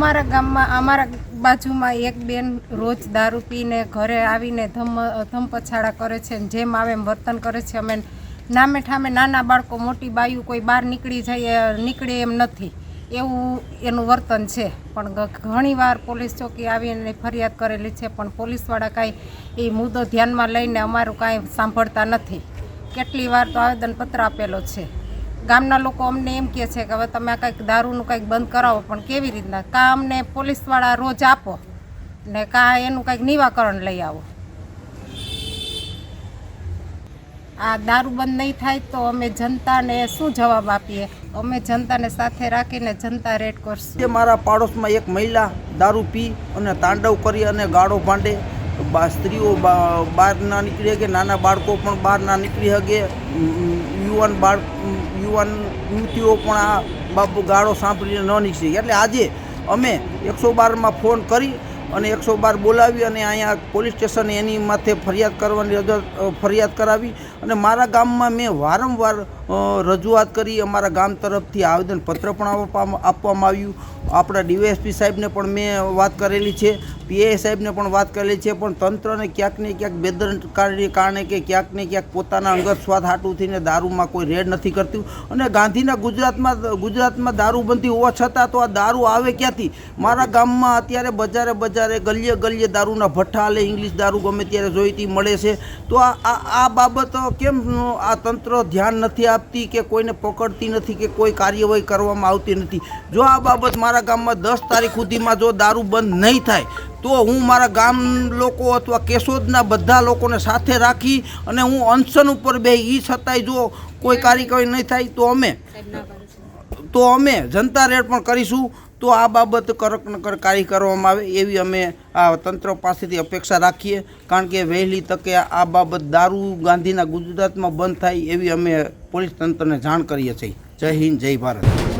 અમારા ગામમાં, અમારા બાજુમાં એક બેન રોજ દારૂ પીને ઘરે આવીને ધમ ધમપછાડા કરે છે ને જેમ આવે એમ વર્તન કરે છે. અમે નામે ઠામે નાના બાળકો, મોટી બાયું કોઈ બહાર નીકળી જાય, નીકળે એમ નથી. એવું એનું વર્તન છે. પણ ઘણીવાર પોલીસ ચોકી આવીને ફરિયાદ કરેલી છે, પણ પોલીસવાળા કાંઈ એ મુદ્દો ધ્યાનમાં લઈને અમારું કાંઈ સાંભળતા નથી. કેટલી વાર તો આવેદનપત્ર આપેલો છે. ગામના લોકો અમને એમ કહે છે કે હવે તમે આ કંઈક દારૂનું કંઈક બંધ કરાવો, પણ કેવી રીતના? કાં અમને પોલીસવાળા રોજ આપો ને કાં એનું કંઈક નિવાકરણ લઈ આવો. આ દારૂ બંધ નહીં થાય તો અમે જનતાને શું જવાબ આપીએ? અમે જનતાને સાથે રાખીને જનતા રેડ કરશું. મારા પાડોશમાં એક મહિલા દારૂ પી અને તાંડવ કરી અને ગાળો ભાંડે સ્ત્રીઓ બહાર ના નીકળી શકે નાના બાળકો પણ બહાર ના નીકળી શકે યુવાન બાળ, યુવાન યુવતીઓ પણ આ બાપુ ગાળો સાંભળીને ન નીકળી. એટલે આજે અમે એકસો બારમાં ફોન કરી અને એકસો બાર બોલાવી અને અહીંયા પોલીસ સ્ટેશન એની માથે ફરિયાદ કરવાની ફરિયાદ કરાવી અને મારા ગામમાં મેં વારંવાર રજૂઆત કરી. અમારા ગામ તરફથી આવેદનપત્ર પણ આપવામાં આવ્યું. આપણા ડીવાયએસપી સાહેબને પણ મેં વાત કરેલી છે. પીઆઈ સાહેબને પણ વાત કરેલી છે, પણ તંત્રને ક્યાંક ને ક્યાંક બેદરકારીને કારણે કે ક્યાંક ને ક્યાંક પોતાના અંગત સ્વાદ હાટું થઈને દારૂમાં કોઈ રેડ નથી કરતું. અને ગાંધીના ગુજરાતમાં ગુજરાતમાં દારૂબંધી હોવા છતાં તો આ દારૂ આવે ક્યાંથી? મારા ગામમાં અત્યારે બજારે બજારે ગલીએ ગલીએ દારૂના ભઠ્ઠા લે ઇંગ્લિશ દારૂ ગમે ત્યારે જોઈતી મળે છે. તો આ આ બાબત કેમ આ તંત્ર ધ્યાન નથી આપતી કે કોઈને પકડતી નથી કે કોઈ કાર્યવાહી કરવામાં આવતી નથી? જો આ બાબત મારા ગામમાં દસ તારીખ સુધીમાં જો દારૂ બંધ નહીં થાય તો હું મારા ગામ લોકો અથવા કેશોદના બધા લોકોને સાથે રાખી અને હું અનશન ઉપર બે એ છતાંય જો કોઈ કાર્યવાહી નહીં થાય તો અમે તો અમે જનતા રેડ પણ કરીશું. તો આ બાબત કરકનકર કાર્ય કરવામાં આવે એવી અમે આ તંત્ર પાસેથી અપેક્ષા રાખીએ. કારણ કે વહેલી તકે આ બાબત દારૂ ગાંધીના ગુજરાતમાં બંધ થાય એવી અમે પોલીસ તંત્રને જાણ કરીએ છીએ. જય હિન્દ, જય ભારત.